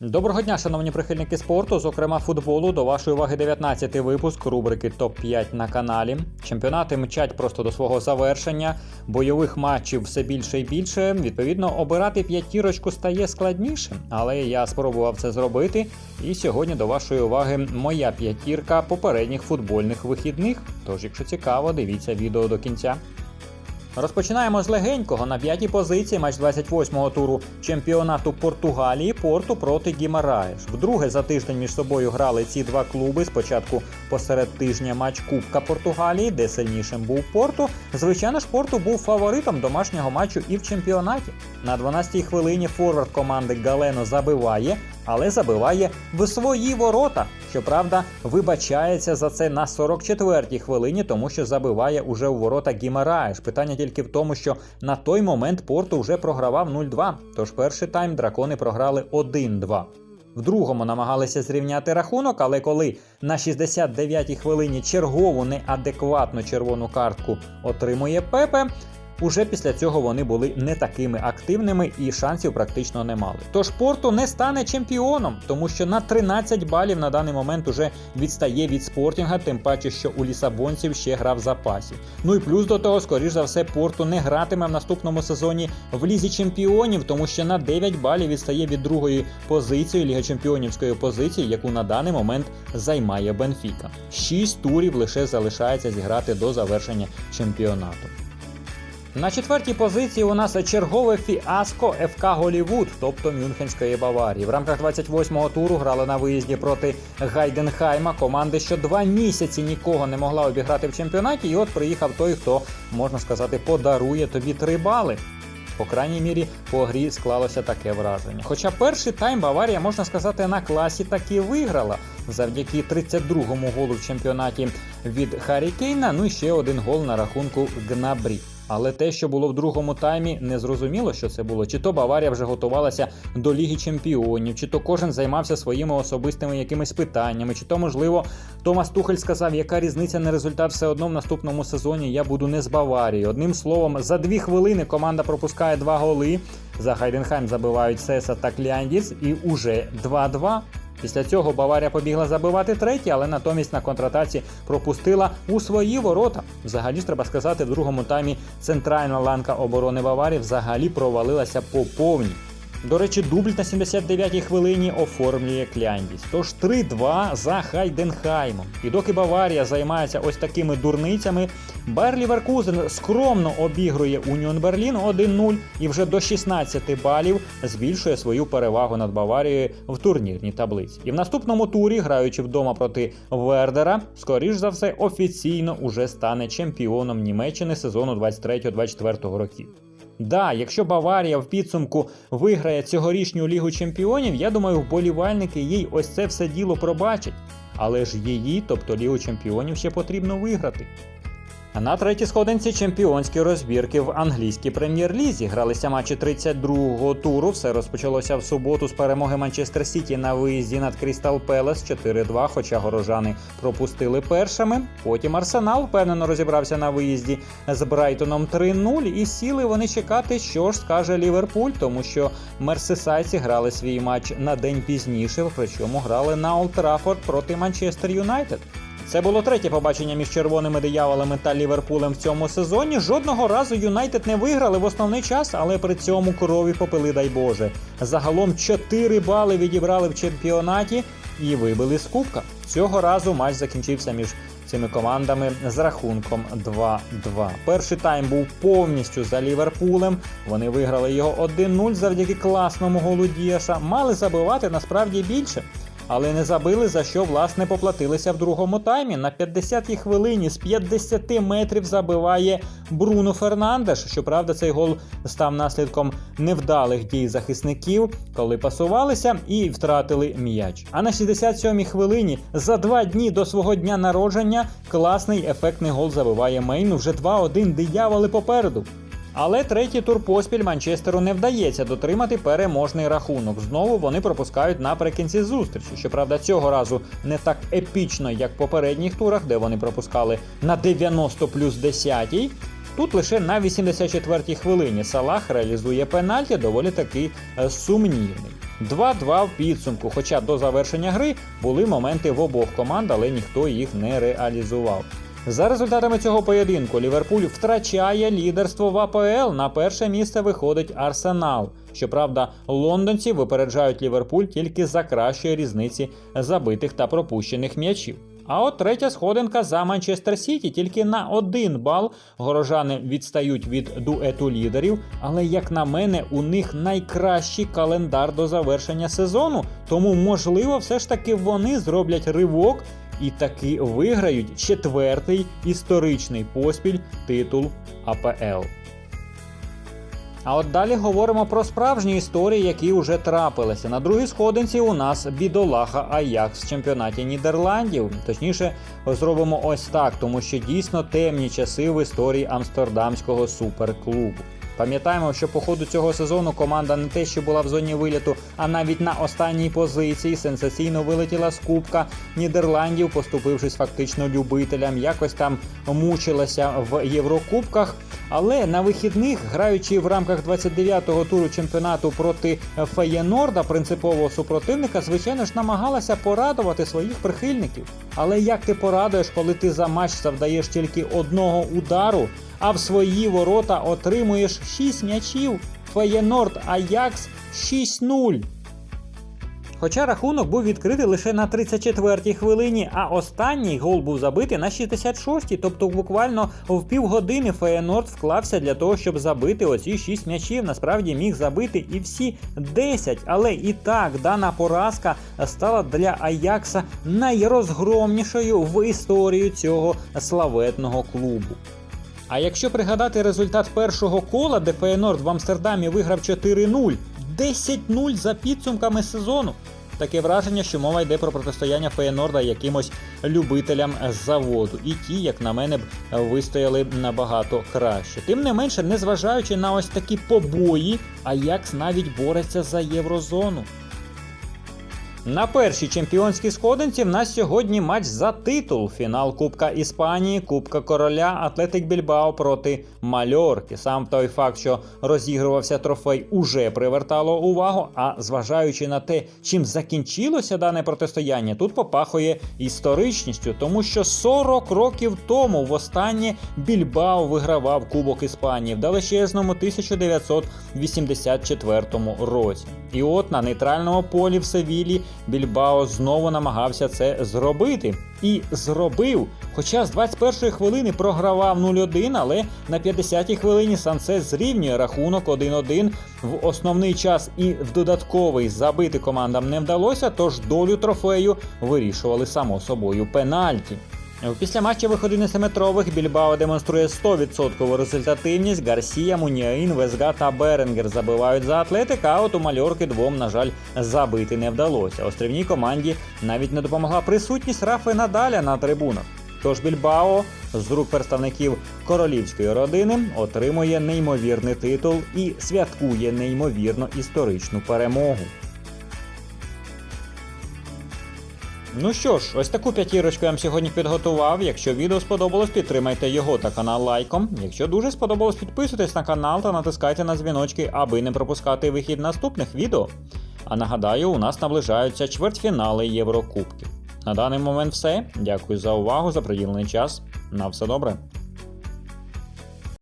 Доброго дня, шановні прихильники спорту, зокрема футболу. До вашої уваги 19-й випуск рубрики ТОП-5 на каналі. Чемпіонати мчать просто до свого завершення. Бойових матчів все більше і більше. Відповідно, обирати п'ятірочку стає складніше, але я спробував це зробити. І сьогодні до вашої уваги моя п'ятірка попередніх футбольних вихідних. Тож, якщо цікаво, дивіться відео до кінця. Розпочинаємо з легенького на п'ятій позиції матч 28-го туру чемпіонату Португалії Порту проти Гімараєш. Вдруге за тиждень між собою грали ці два клуби. Спочатку посеред тижня матч Кубка Португалії, де сильнішим був Порту. Звичайно ж, Порту був фаворитом домашнього матчу і в чемпіонаті. На 12-й хвилині форвард команди Галено забиває, але забиває в свої ворота. Щоправда, вибачається за це на 44-й хвилині, тому що забиває уже у ворота Гімараєш. Питання тільки в тому, що на той момент Порту вже програвав 0-2, тож перший тайм дракони програли 1-2. В другому намагалися зрівняти рахунок, але коли на 69-й хвилині чергову неадекватну червону картку отримує Пепе, Уже після цього вони були не такими активними і шансів практично не мали. Тож Порту не стане чемпіоном, тому що на 13 балів на даний момент уже відстає від спортінга, тим паче, що у лісабонців ще гра в запасі. Ну і плюс до того, скоріш за все, Порту не гратиме в наступному сезоні в лізі чемпіонів, тому що на 9 балів відстає від другої позиції Ліга Чемпіонівської позиції, яку на даний момент займає Бенфіка. 6 турів лише залишається зіграти до завершення чемпіонату. На четвертій позиції у нас чергове фіаско ФК Голівуд, тобто Мюнхенської Баварії. В рамках 28-го туру грали на виїзді проти Гайденхайма, команди, що два місяці нікого не могла обіграти в чемпіонаті. І от приїхав той, хто можна сказати, подарує тобі три бали. По крайній мірі, по грі склалося таке враження. Хоча перший тайм Баварія, можна сказати, на класі таки виграла завдяки 32-му голу в чемпіонаті від Харі Кейна, ну і ще один гол на рахунку Гнабрі. Але те, що було в другому таймі, не зрозуміло, що це було. Чи то Баварія вже готувалася до Ліги Чемпіонів, чи то кожен займався своїми особистими якимись питаннями, чи то, можливо, Томас Тухель сказав, яка різниця на результат все одно в наступному сезоні я буду не з Баварії. Одним словом, за дві хвилини команда пропускає два голи. За Хайденхайм забивають Сеса та Кляндіс, і уже 2-2. Після цього Баварія побігла забивати третій, але натомість на контратаці пропустила у свої ворота. Взагалі ж треба сказати, в другому таймі центральна ланка оборони Баварії взагалі провалилася по повній. До речі, дубль на 79-й хвилині оформлює Кляндіс. Тож 3-2 за Хайденхаймом. І доки Баварія займається ось такими дурницями, Байер Ліверкузен скромно обігрує Уніон Берлін 1-0 і вже до 16 балів збільшує свою перевагу над Баварією в турнірній таблиці. І в наступному турі, граючи вдома проти Вердера, скоріш за все офіційно уже стане чемпіоном Німеччини сезону 23-24 років. Да, якщо Баварія в підсумку виграє цьогорічню лігу чемпіонів, я думаю, вболівальники їй ось це все діло пробачать. Але ж її, тобто лігу чемпіонів, ще потрібно виграти. На третій сходинці чемпіонські розбірки в англійській прем'єр-лізі гралися матчі 32-го туру. Все розпочалося в суботу з перемоги Манчестер Сіті на виїзді над Крістал Пелес 4-2, хоча горожани пропустили першими. Потім Арсенал впевнено розібрався на виїзді з Брайтоном 3-0, і сіли вони чекати, що ж скаже Ліверпуль, тому що мерсисайці грали свій матч на день пізніше, причому грали на Олд Траффорд проти Манчестер Юнайтед. Це було третє побачення між червоними дияволами та Ліверпулем в цьому сезоні. Жодного разу Юнайтед не виграли в основний час, але при цьому корові попили, дай Боже. Загалом 4 бали відібрали в чемпіонаті і вибили з кубка. Цього разу матч закінчився між цими командами з рахунком 2-2. Перший тайм був повністю за Ліверпулем. Вони виграли його 1-0 завдяки класному голу Діаша. Мали забивати насправді більше але не забили, за що власне поплатилися в другому таймі. На 50-й хвилині з 50 метрів забиває Бруно Фернандеш. Щоправда, цей гол став наслідком невдалих дій захисників, коли пасувалися і втратили м'яч. А на 67-й хвилині за два дні до свого дня народження класний ефектний гол забиває Мейну. Вже 2-1 дияволи попереду. Але третій тур поспіль Манчестеру не вдається дотримати переможний рахунок. Знову вони пропускають наприкінці зустрічі. Щоправда, цього разу не так епічно, як в попередніх турах, де вони пропускали на 90 плюс 10. Тут лише на 84-й хвилині Салах реалізує пенальті, доволі таки е, сумнівний. 2-2 в підсумку. Хоча до завершення гри були моменти в обох команд, але ніхто їх не реалізував. За результатами цього поєдинку Ліверпуль втрачає лідерство в АПЛ. На перше місце виходить Арсенал. Щоправда, лондонці випереджають Ліверпуль тільки за кращої різниці забитих та пропущених м'ячів. А от третя сходинка за Манчестер Сіті тільки на один бал. Горожани відстають від дуету лідерів, але як на мене, у них найкращий календар до завершення сезону. Тому, можливо, все ж таки вони зроблять ривок і таки виграють четвертий історичний поспіль титул АПЛ. А от далі говоримо про справжні історії, які вже трапилися. На другій сходинці у нас бідолаха Аякс в чемпіонаті Нідерландів. Точніше, зробимо ось так, тому що дійсно темні часи в історії амстердамського суперклубу. Пам'ятаємо, що по ходу цього сезону команда не те, що була в зоні виліту, а навіть на останній позиції сенсаційно вилетіла з Кубка Нідерландів, поступившись фактично любителям, якось там мучилася в Єврокубках. Але на вихідних, граючи в рамках 29-го туру чемпіонату проти Феєнорда, принципового супротивника, звичайно ж намагалася порадувати своїх прихильників. Але як ти порадуєш, коли ти за матч завдаєш тільки одного удару, а в свої ворота отримуєш 6 м'ячів? Феєнорд Аякс 6-0. Хоча рахунок був відкритий лише на 34-й хвилині, а останній гол був забитий на 66-й, тобто буквально в півгодини Феєнорд вклався для того, щоб забити оці 6 м'ячів. Насправді міг забити і всі 10, але і так дана поразка стала для Аякса найрозгромнішою в історії цього славетного клубу. А якщо пригадати результат першого кола, де Феєнорд в Амстердамі виграв 4-0, 10-0 за підсумками сезону. Таке враження, що мова йде про протистояння Феєнорда якимось любителям заводу. І ті, як на мене, б вистояли набагато краще. Тим не менше, незважаючи на ось такі побої, Аякс навіть бореться за єврозону. На першій чемпіонській сходинці в нас сьогодні матч за титул. Фінал Кубка Іспанії, Кубка Короля, Атлетик Більбао проти Мальорки. Сам той факт, що розігрувався трофей, уже привертало увагу. А зважаючи на те, чим закінчилося дане протистояння, тут попахує історичністю, тому що 40 років тому востаннє Більбао вигравав Кубок Іспанії в далечезному 1984 році. І от на нейтральному полі в Севілі Більбао знову намагався це зробити. І зробив. Хоча з 21-ї хвилини програвав 0-1, але на 50-й хвилині Сансе зрівнює рахунок 1-1. В основний час і в додатковий забити командам не вдалося, тож долю трофею вирішували само собою пенальті. Після матчевих 11-метрових Більбао демонструє 100% результативність. Гарсія, Муніаїн, Везга та Беренгер забивають за атлетик, а от у мальорки двом, на жаль, забити не вдалося. Острівній команді навіть не допомогла присутність Рафи Надаля на трибунах. Тож Більбао з рук представників королівської родини отримує неймовірний титул і святкує неймовірно історичну перемогу. Ну що ж, ось таку п'ятірочку я вам сьогодні підготував. Якщо відео сподобалось, підтримайте його та канал лайком. Якщо дуже сподобалось, підписуйтесь на канал та натискайте на дзвіночки, аби не пропускати вихід наступних відео. А нагадаю, у нас наближаються чвертьфінали Єврокубків. На даний момент все. Дякую за увагу, за приділений час. На все добре.